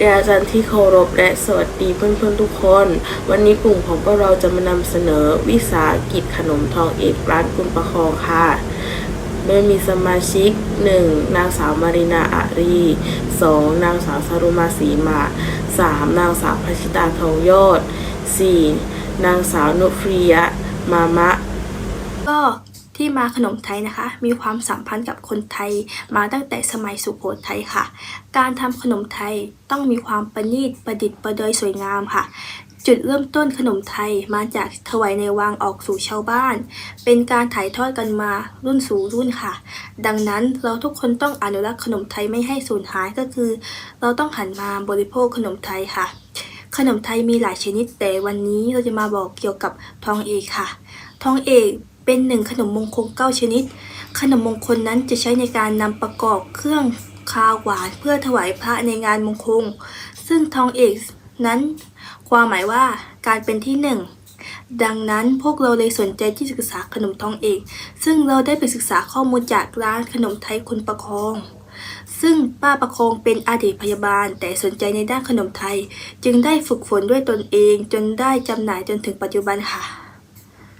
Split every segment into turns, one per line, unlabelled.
เรียนอาจารย์ที่เคารพและสวัสดีเพื่อนๆทุกคน วันนี้กลุ่มของพวกเราจะมานำเสนอวิสาหกิจขนมทองเอกร้านกุลประคองค่ะ โดยมีสมาชิก 1. นางสาวมารินาอารี 2. นางสาวสรุมาสีมา 3. นางสาวพัชิตาทองยอด 4. นางสาวนุฟรียะ มามะ
ก็ ที่มาขนมไทยนะคะ มีความสัมพันธ์กับคนไทยมาตั้งแต่สมัยสุโขทัยค่ะ การทำขนมไทยต้องมีความประณีตประดิษฐ์ประดอยสวยงามค่ะจุดเริ่มต้นขนมไทยมาจากถวายในวังออกสู่ชาวบ้าน เป็นการถ่ายทอดกันมารุ่นสู่รุ่นค่ะ ดังนั้นเราทุกคนต้องอนุรักษ์ขนมไทยไม่ให้สูญหายก็คือ เราต้องหันมาบริโภคขนมไทยค่ะ ขนมไทยมีหลายชนิดแต่วันนี้เราจะมาบอกเกี่ยวกับทองเอกค่ะ ทองเอก เป็นหนึ่งขนมมงคลเก้าชนิด ขนมมงคลนั้นจะใช้ในการนำประกอบเครื่องคาวหวานเพื่อถวายพระในงานมงคล ซึ่งทองเอกนั้นความหมายว่าการเป็นที่หนึ่งดังนั้นพวกเราเลยสนใจที่ศึกษาขนมทองเอก ซึ่งเราได้ไปศึกษาข้อมูลจากร้านขนมไทยคุณประคอง ซึ่งป้าประคองเป็นอดีตพยาบาล แต่สนใจในด้านขนมไทย จึงได้ฝึกฝนด้วยตนเองจนได้จำหน่ายจนถึงปัจจุบันค่ะ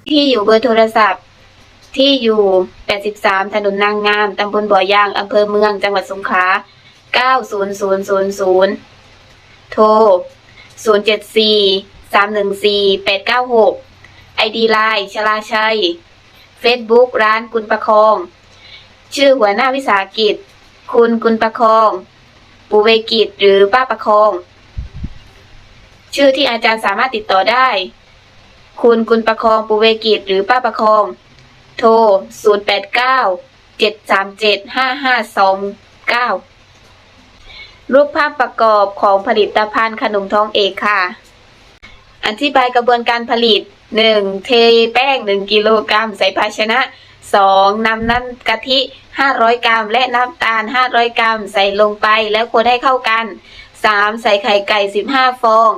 ที่อยู่เบอร์โทรศัพท์ ที่อยู่ 83 ถนนนางงาม ตำบลบ่อยาง อำเภอเมือง จังหวัดสงขลา 90000 โทร 074 314 896 ID ไลน์ชลาชัย Facebook ร้านกุลประคอง ชื่อหัวหน้าวิสาหกิจ คุณกุลประคอง ปูเวกิจหรือป้าประคอง ชื่อที่อาจารย์สามารถติดต่อได้ คุณกุลประคองปูเวกิจหรือป้าประคอง โทร 089 737 5529 รูปภาพประกอบของผลิตภัณฑ์ขนมท้องเอกค่ะ อธิบายกระบวนการผลิต 1. เทแป้ง 1 กิโลกรัมใส่ภาชนะ 2. นำน้ำกะทิ 500 กรัม และน้ำตาล 500 กรัม ใส่ลงไปแล้วคนให้เข้ากัน 3. ใส่ไข่ไก่ 15 ฟอง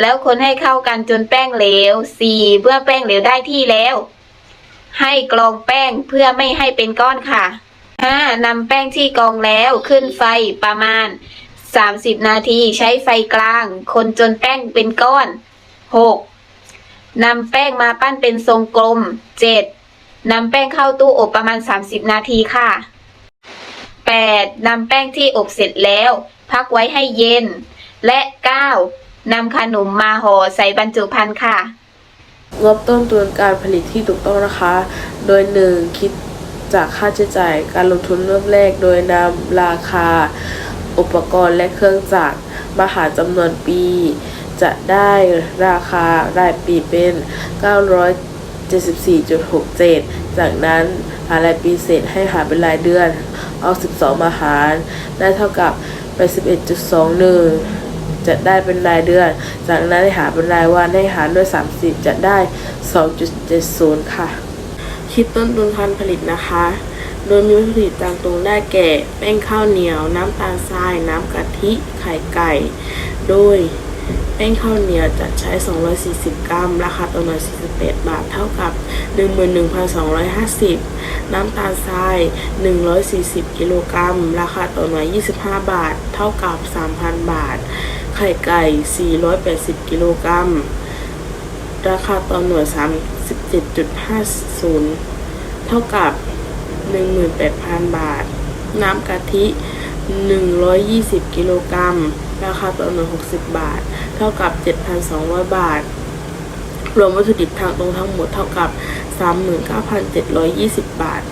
แล้วคนให้เข้ากันจนแป้งเหลว 4. เมื่อแป้งเหลวได้ที่แล้ว ให้กรองแป้งเพื่อไม่ให้เป็นก้อนค่ะ 5. นำแป้งที่กรองแล้วขึ้นไฟประมาณ 30 นาทีใช้ไฟกลาง คนจนแป้งเป็นก้อน 6. นำแป้งมาปั้นเป็นทรงกลม 7. นำแป้งเข้าตู้อบประมาณ 30 นาทีค่ะ 8. นำแป้งที่อบเสร็จแล้ว พักไว้ให้เย็น และ 9. นำขนมมาห่อใส่บรรจุภัณฑ์ค่ะ
งบต้นทุนการผลิตที่ถูกต้องนะคะ โดย 1. คิดจากค่าใช้จ่ายการลงทุนเริ่มแรก โดยนำราคา อุปกรณ์และเครื่องจักรมาหารจำนวนปี จะได้ราคารายปีเป็น 974.67 จากนั้นหารายปีเสร็จให้หารเป็นรายเดือน เอา 12 มาหาร ได้เท่ากับ81.21 จะได้เป็นรายเดือน จากนั้นให้หารเป็นรายวันให้หารด้วย 30 จะได้ 2.70 ค่ะ คิดต้นทุนการผลิตนะคะ โดยมีวัตถุดิบตามตรงได้แก่แป้งข้าวเหนียว น้ำตาลทราย น้ำกะทิ ไข่ไก่ โดยแป้งข้าวเหนียวจะใช้ 240 กรัม ราคาตัวหน่วย48 บาท เท่ากับ 11,250 น้ำตาลทราย 140 กิโลกรัม ราคาตัวหน่วย25 บาท เท่ากับ 3,000 บาท ข่ไก่ 480 กิโลกรัม ราคาต่อหน่วย 37.50 เท่ากับ 18,000 บาท น้ำกะทิ 120 กิโลกรัม ราคาต่อหน่วย 60 บาท เท่ากับ 7,200 บาท รวมวัตถุดิบทางตรงทั้งหมดเท่ากับ 39,720 บาท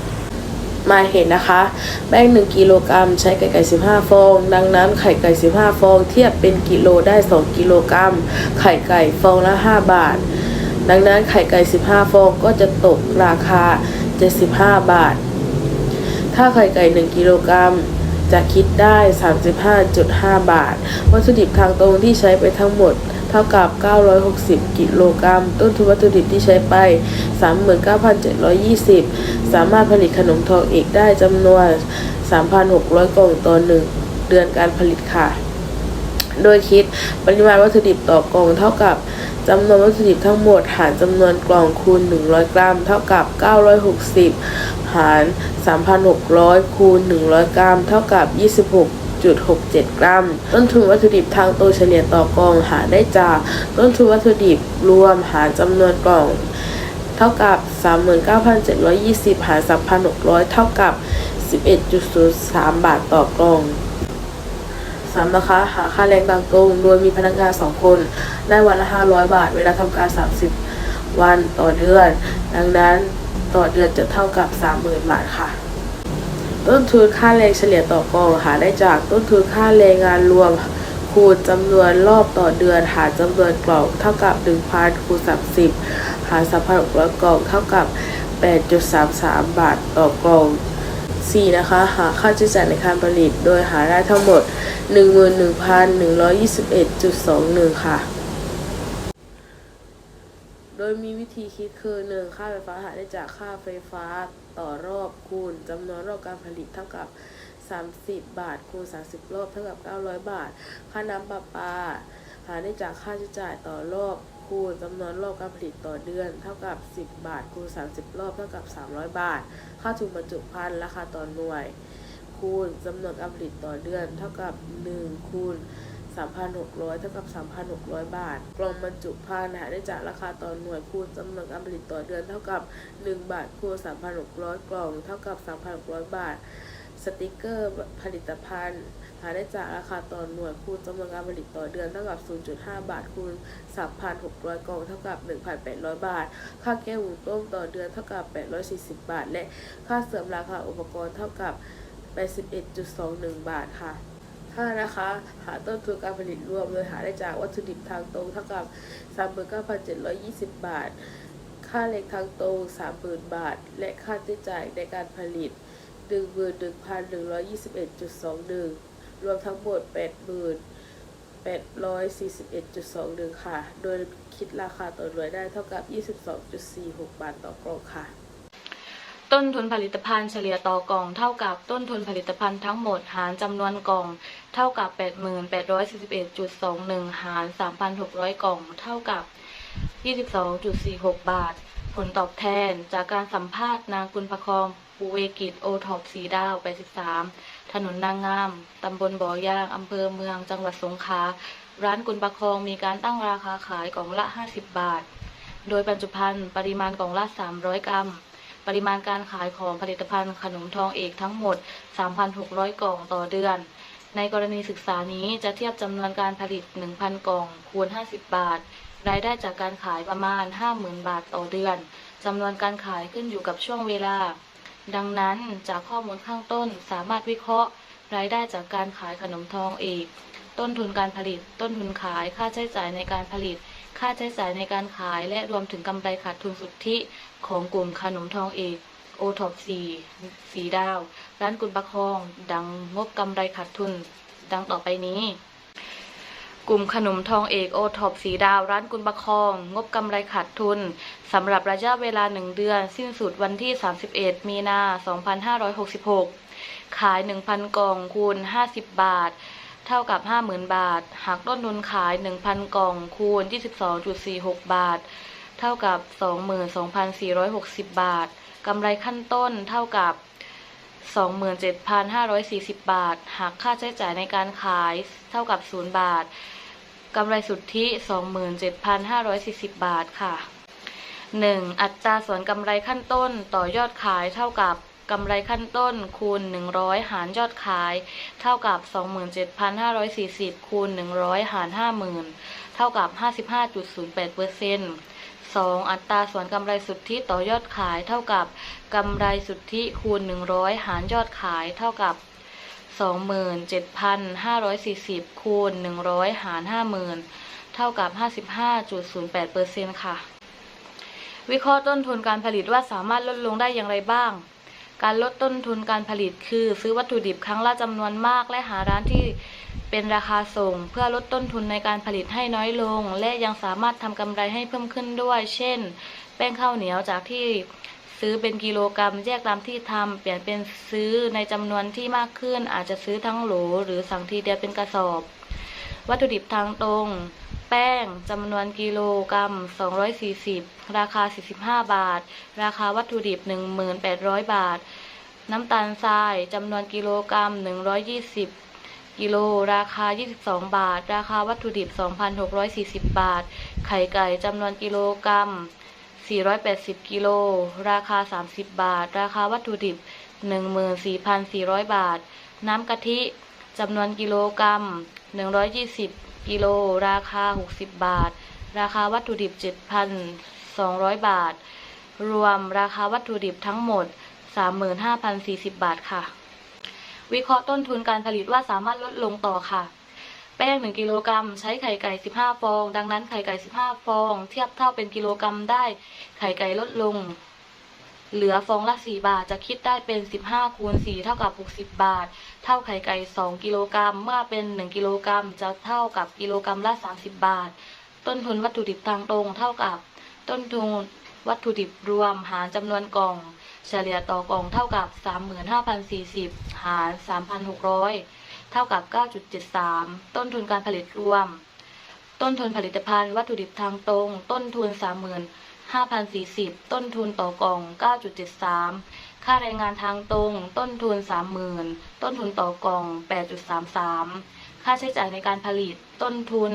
มาเห็นนะคะแป้ง1กิโลกรัมใช้ไก่ไก่15 ฟอง ดังนั้นไข่ไก่ 15 ฟอง เทียบเป็นกิโลได้ 2 กิโลกรัม ไข่ไก่ฟองละ 5 บาท ดังนั้นไข่ไก่ 15 ฟองก็จะตกราคา 75 บาท ถ้าไข่ไก่ 1 กิโลกรัมจะคิดได้ 35.5 บาท วัตถุดิบทางตรงที่ใช้ไปทั้งหมด เท่ากับ 960 กิโลกรัม ต้นทุนวัตถุดิบที่ใช้ไป 39,720 สามารถผลิตขนมทองเอกได้จำนวน 3,600 กล่องต่อหนึ่งเดือนการผลิตค่ะ โดยคิดปริมาณวัตถุดิบต่อกล่องเท่ากับจำนวนวัตถุดิบทั้งหมดหารจำนวนกล่องคูณ 100 กรัม เท่ากับ 960 หาร 3,600 คูณ 100 กรัม เท่ากับ 26 6.67 กรัม ต้นทุนวัตถุดิบทางโตวเฉลี่ยต่อกล่องหาได้จาก ต้นทุนวัตถุดิบรวมหารจำนวนกล่อง เท่ากับ 39,720 หาร 3,600 เท่ากับ 11.03 บาทต่อกล่องสามนะคะหาค่าแรงต่างตรงโดยมีพนักงาน 2 คน ได้วันละ 500 บาท เวลาทำการ 30 วันต่อเดือน ดังนั้นต่อเดือนจะเท่ากับ 30,000 บาทค่ะ ต้นทุนค่าแรงเฉลี่ยต่อกองหาได้จากต้นทุนค่าแรงงานรวม คูณจำนวนรอบต่อเดือน หารจำนวนกล่องเท่ากับ 1,000คูณ30 หาร3,600กล่องเท่ากับ 8.33 บาทต่อกล่อง 4 นะคะ หาค่าใช้จ่ายในการผลิต โดยหาได้ทั้งหมด 11,121.21 ค่ะ โดยมีวิธีคิดคือ 1. ค่าไฟฟ้าหาได้จากค่าไฟฟ้าต่อรอบคูณจำนวนรอบการผลิตเท่ากับ 30 บาทคูณ 30 รอบเท่ากับ 900 บาท ค่าน้ำประปา หาได้จากค่าใช้จ่ายต่อรอบคูณจำนวนรอบการผลิตต่อเดือน เท่ากับ 10 บาทคูณ 30 รอบเท่ากับ 300 บาท ค่าถุงบรรจุภัณฑ์ราคาต่อหน่วย คูณจำนวนการผลิตต่อเดือน เท่ากับ 1 คูณ 3,600 เท่ากับ 3,600 บาท กล่องบรรจุภัณฑ์หาได้จากราคาต่อหน่วยคูณจำนวนการผลิตต่อเดือนเท่ากับ 1 บาทคูณ3,600 กล่อง เท่ากับ 3,600 บาท สติกเกอร์ผลิตภัณฑ์ หาได้จากราคาต่อหน่วยคูณจำนวนการผลิตต่อเดือนเท่ากับ 0.5 บาทคูณ 3,600 กล่อง เท่ากับ 1,800 บาท ค่าแก้วหุงต้มต่อเดือนเท่ากับ 840 บาท และค่าเสริมราคาอุปกรณ์เท่ากับ81.21 บาทค่ะ 5นะคะ หาต้นทุนการผลิตรวมโดยหาได้จากวัตถุดิบทางตรงเท่ากับ 39,720 บาท ค่าแรงทางตรง 30,000 บาท และค่าใช้จ่ายในการผลิต 11,121.21 รวมทั้งหมด 8,841.21 ค่ะ โดยคิดราคาต่อหน่วยได้เท่ากับ 22.46 บาทต่อกล่องค่ะ
ต้นทุนผลิตภัณฑ์เฉลี่ยต่อกล่องเท่ากับต้นทุนผลิตภัณฑ์ทั้งหมดหารจำนวนกล่อง เท่ากับ 8841.21 หาร 3,600 กล่อง เท่ากับ 22.46 บาท ผลตอบแทนจากการสัมภาษณ์นางกุลประคองปูเวกิจโอท็อปสีดาว 83 ถนนนางงาม ตำบลบ่อย่าง อำเภอเมือง จังหวัดสงขลา ร้านกุลประคองมีการตั้งราคาขายกล่องละ 50 บาท โดยบรรจุภัณฑ์ปริมาณกล่องละ 300 กรัม ปริมาณการขายของผลิตภัณฑ์ขนมทองเอกทั้งหมด 3,600 กล่องต่อเดือน ในกรณีศึกษานี้จะเทียบจำนวนการผลิต 1,000 กล่องคูณ 50 บาท รายได้จากการขายประมาณ 50,000 บาทต่อเดือนจำนวนการขายขึ้นอยู่กับช่วงเวลา ดังนั้นจากข้อมูลข้างต้นสามารถวิเคราะห์ รายได้จากการขายขนมทองเอก ต้นทุนการผลิต ต้นทุนขายค่าใช้จ่ายในการผลิต ค่าใช้จ่ายในการขายและรวมถึงกำไรขาดทุนสุทธิของกลุ่มขนมทองเอกโอท็อปสีสีดาว ร้านกุลประคอง ดังงบกำไรขาดทุน ดังต่อไปนี้ กลุ่มขนมทองเอกโอท็อปสีดาว ร้านกุลประคอง งบกำไรขาดทุนสำหรับระยะเวลา1เดือน สิ้นสุดวันที่ 31 มีนา 2566 ขาย 1,000 กล่องคูณ 50 บาท เท่ากับ 50,000 บาท หากต้นทุนขาย 1,000 กล่อง คูณ 22.46 บาท เท่ากับ 22,460 บาท กำไรขั้นต้นเท่ากับ 27,540 บาท หากค่าใช้จ่ายในการขายเท่ากับ 0 บาท กำไรสุทธิ 27,540 บาทค่ะ 1. อัตราส่วนกำไรขั้นต้นต่อยอดขายเท่ากับ กำไรขั้นต้นคูณ 100 หารยอดขาย เท่ากับ 27,540 คูณ 100 หาร 50,000 เท่ากับ 55.08เปอร์เซ็นต์ 2. อัตราส่วนกำไรสุทธิต่อยอดขายเท่ากับกำไรสุทธิคูณ 100 หารยอดขายเท่ากับ 27,540 คูณ 100 หาร 50,000 เท่ากับ 55.08เปอร์เซ็นต์ค่ะ วิเคราะห์ต้นทุนการผลิตว่าสามารถลดลงได้อย่างไรบ้าง การลดต้นทุนการผลิตคือ ซื้อวัตถุดิบครั้งละจำนวนมาก และหาร้านที่เป็นราคาส่ง เพื่อลดต้นทุนในการผลิตให้น้อยลง และยังสามารถทำกำไรให้เพิ่มขึ้นด้วย เช่น แป้งข้าวเหนียวจากที่ซื้อเป็นกิโลกรรัมแยกตามที่ทำเปลี่ยนเป็นซื้อในจำนวนที่มากขึ้น อาจจะซื้อทั้งโหล หรือสั่งทีเดียวเป็นกระสอบ วัตถุดิบทางตรง แป้งจำนวนกิโลกรัม 240 ราคา 45 บาท ราคาวัตถุดิบ 1800 บาท น้ำตาลทรายจำนวนกิโลกรัม 120 กิโล ราคา 22 บาท ราคาวัตถุดิบ 2,640 บาท ไข่ไก่จำนวนกิโลกรัม 480 กิโล ราคา 30 บาท ราคาวัตถุดิบ 14,400 บาท น้ำกะทิจำนวนกิโลกรัม 120 กิโล ราคา 60 บาท ราคาวัตถุดิบ 7,200 บาท รวมราคาวัตถุดิบทั้งหมด 35,040 บาทค่ะ วิเคราะห์ต้นทุนการผลิตว่าสามารถลดลงต่อค่ะ แป้ง 1 กิโลกรัม ใช้ไข่ไก่ 15 ฟอง ดังนั้นไข่ไก่ 15 ฟอง เทียบเท่าเป็นกิโลกรัมได้ ไข่ไก่ลดลง เหลือฟองละ 4 บาทจะคิดได้เป็น 15 คูณ 4 เท่ากับ 60 บาท เท่าไข่ไก่ 2 กิโลกรัม เมื่อเป็น 1 กิโลกรัมจะเท่ากับกิโลกรัมละ 30 บาท ต้นทุนวัตถุดิบทางตรงเท่ากับ ต้นทุนวัตถุดิบรวมหารจำนวนกล่อง เฉลี่ยต่อกล่องเท่ากับ 35,040 หาร 3,600 เท่ากับ 9.73 ต้นทุนการผลิตรวม ต้นทุนผลิตภัณฑ์วัตถุดิบทางตรง ต้นทุน 5,040 ต้นทุนต่อกล่อง 9.73 ค่าแรงงานทางตรง ต้นทุน 30,000 ต้นทุนต่อกล่อง 8.33 ค่าใช้จ่ายในการผลิต ต้นทุน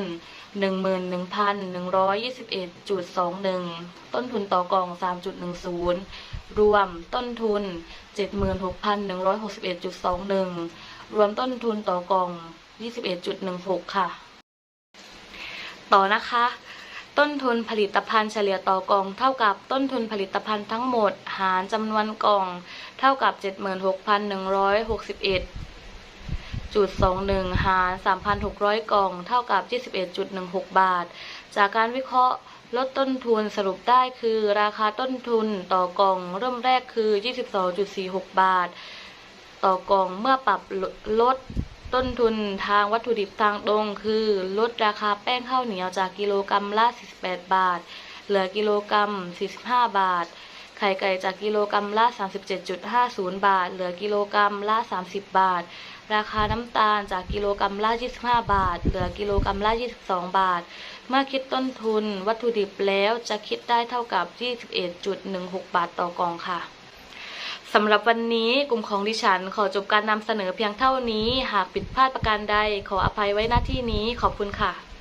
11,121.21 ต้นทุนต่อกล่อง 3.10 รวมต้นทุน 76,161.21 รวมต้นทุนต่อกล่อง 21.16 ค่ะ ต่อนะคะ ต้นทุนผลิตภัณฑ์เฉลี่ยต่อกล่อง เท่ากับต้นทุนผลิตภัณฑ์ทั้งหมด หารจำนวนกล่อง เท่ากับ 76,161จุด21หาร 3,600 กล่อง เท่ากับ 21.16 บาท จากการวิเคราะห์ลดต้นทุนสรุปได้คือราคาต้นทุนต่อกล่องเริ่มแรกคือ 22.46 บาท ต่อกล่องเมื่อปรับลด ต้นทุนทางวัตถุดิบทางตรง คือลดราคาแป้งข้าวเหนียวจากกิโลกรัมละ 48 บาท เหลือกิโลกรัม 45 บาท ไข่ไก่จากกิโลกรัมละ 37.50 บาท เหลือกิโลกรัมละ 30 บาท ราคาน้ำตาลจากกิโลกรัมละ 25 บาท เหลือกิโลกรัมละ 22 บาท เมื่อคิดต้นทุนวัตถุดิบแล้วจะคิดได้เท่ากับ 21.16 บาทต่อกล่องค่ะ สำหรับวันนี้กลุ่มของดิฉันขอจบการนำเสนอเพียงเท่านี้ หากผิดพลาดประการใดขออภัยไว้หน้าที่นี้ขอบคุณค่ะ